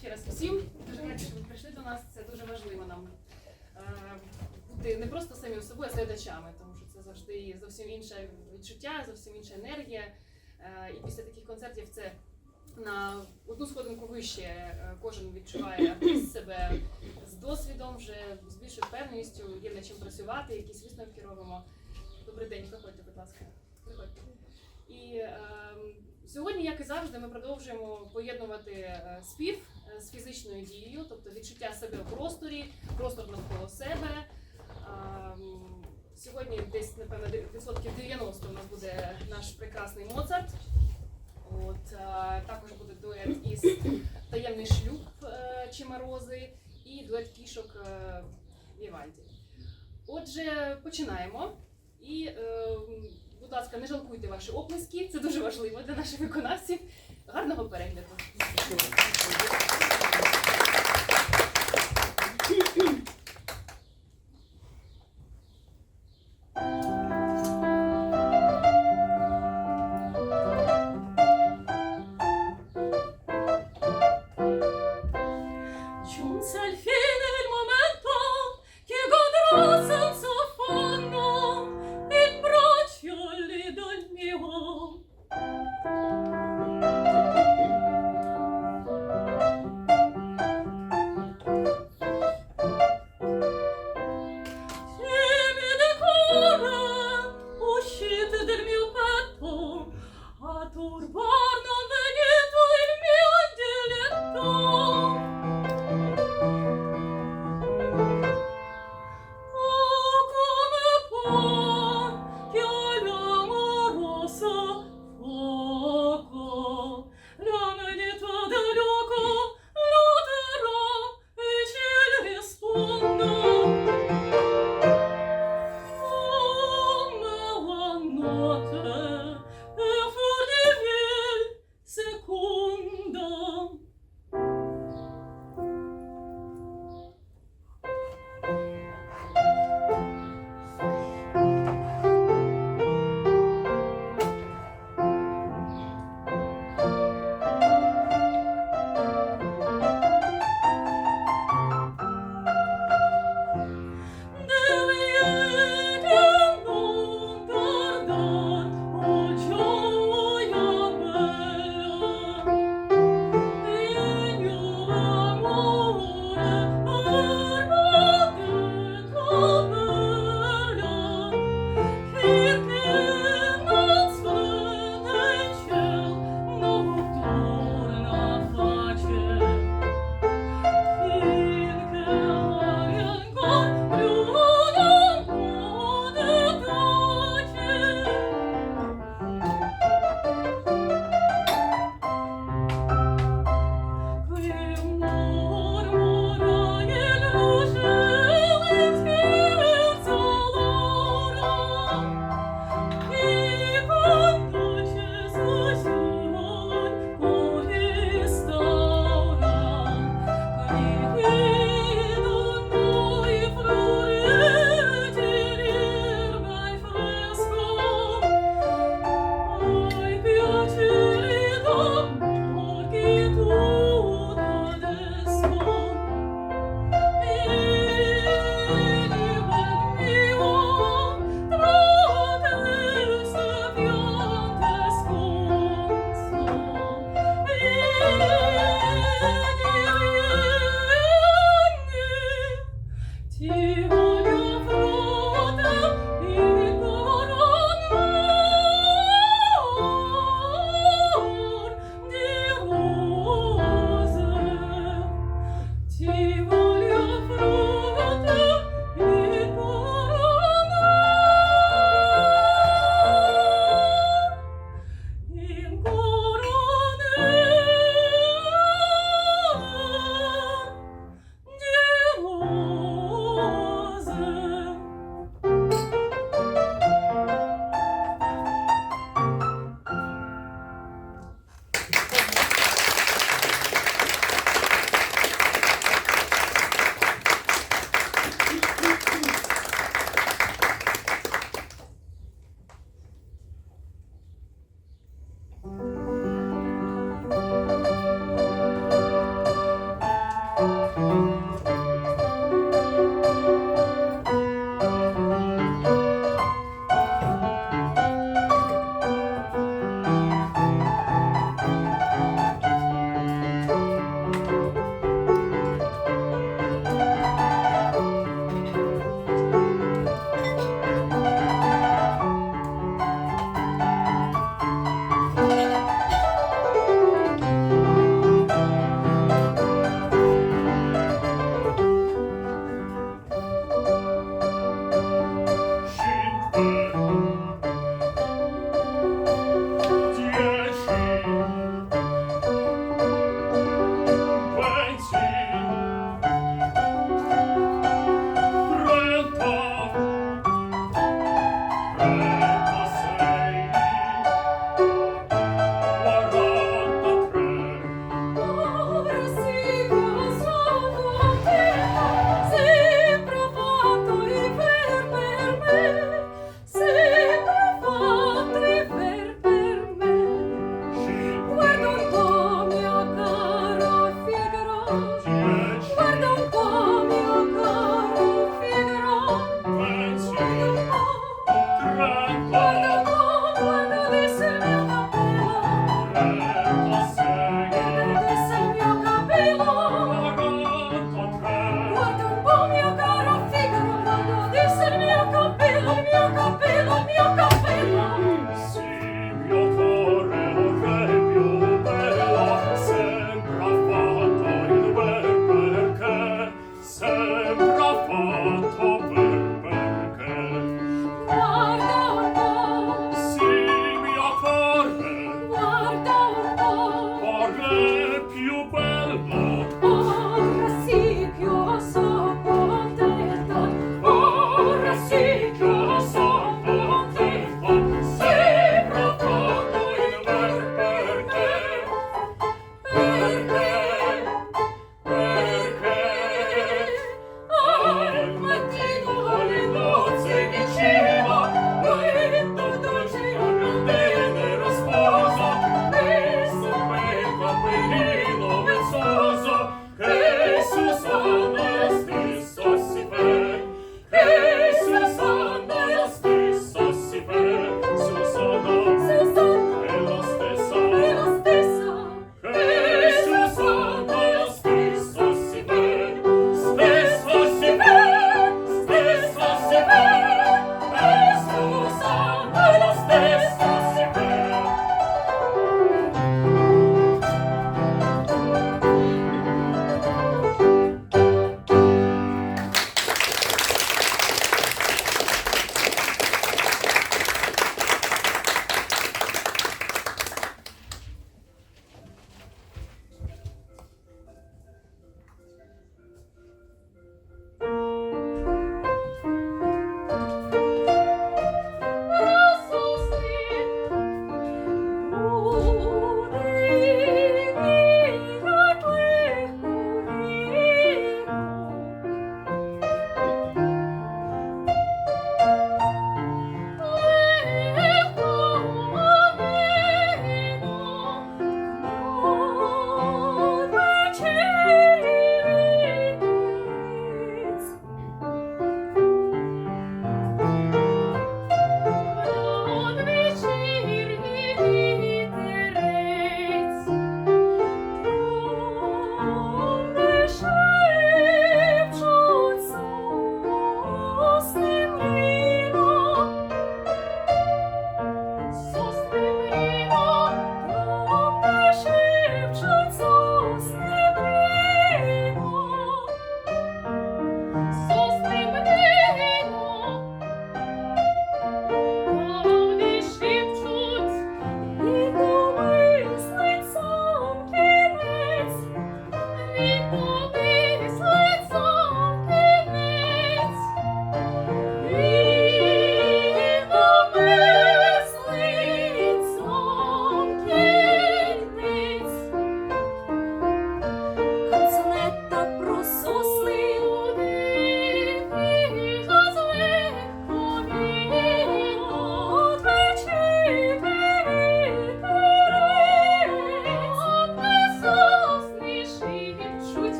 ще раз всім. Дуже раді, що ви прийшли до нас. Це дуже важливо нам е, бути не просто самі собою, а глядачами, тому що це завжди зовсім інше відчуття, зовсім інша енергія. Е, І після таких концертів це на одну сходинку вище е, кожен відчуває себе з досвідом, вже з більшою впевненістю, є над чим працювати, якісь висновки робимо. Добрий день, проходьте, будь ласка. Приходьте. І е, сьогодні, як і завжди, ми продовжуємо поєднувати е, спів е, з фізичною дією, тобто відчуття себе у просторі, простор навколо себе. Ем, Сьогодні десь, напевно, відсотків 90 у нас буде наш прекрасний Моцарт. От, е, також буде дует із таємний шлюб Чимарози і дует кішок Вівальді. Отже, починаємо. І, е, будь ласка, не жалкуйте ваші оплески, це дуже важливо для наших виконавців. Гарного перегляду.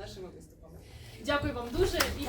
Нашими виступами. Дякую вам дуже і